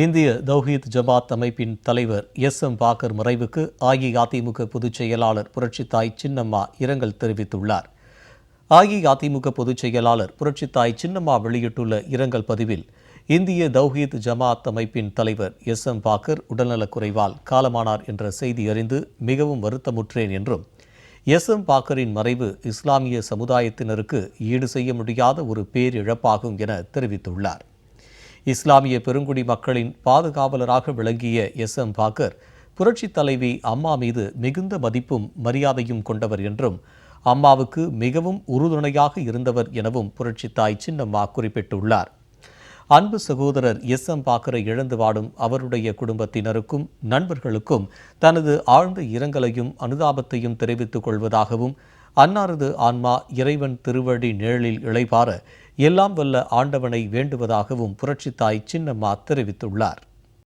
இந்திய தௌஹீத் ஜமாத் அமைப்பின் தலைவர் எஸ் எம் பாக்கர் மறைவுக்கு அஇஅதிமுக பொதுச் செயலாளர் புரட்சித்தாய் சின்னம்மா இரங்கல் தெரிவித்துள்ளார். அஇஅதிமுக பொதுச் செயலாளர் புரட்சித்தாய் சின்னம்மா வெளியிட்டுள்ள இரங்கல் பதிவில் இந்திய தௌஹீத் ஜமாத் அமைப்பின் தலைவர் எஸ் எம் பாக்கர் உடல்நலக்குறைவால் காலமானார் என்ற செய்தி அறிந்து மிகவும் வருத்தமுற்றேன் என்றும் எஸ் எம் பாக்கரின் மறைவு இஸ்லாமிய சமுதாயத்தினருக்கு ஈடு செய்ய முடியாத ஒரு பேரிழப்பாகும் என தெரிவித்துள்ளார். இஸ்லாமிய பெருங்குடி மக்களின் பாதுகாவலராக விளங்கிய எஸ். எம். பாக்கர் புரட்சித் தலைவி அம்மா மீது மிகுந்த மதிப்பும் மரியாதையும் கொண்டவர் என்றும் அம்மாவுக்கு மிகவும் உறுதுணையாக இருந்தவர் எனவும் புரட்சித்தாய் சின்னம்மா குறிப்பிட்டுள்ளார். அன்பு சகோதரர் எஸ். எம். பாக்கரை இழந்து வாடும் அவருடைய குடும்பத்தினருக்கும் நண்பர்களுக்கும் தனது ஆழ்ந்த இரங்கலையும் அனுதாபத்தையும் தெரிவித்துக் கொள்வதாகவும் அன்னாரது ஆன்மா இறைவன் திருவடி நிழலில் இளைபார எல்லாம் வல்ல ஆண்டவனை வேண்டுவதாகவும் புரட்சித்தாய் சின்னம்மா தெரிவித்துள்ளார்.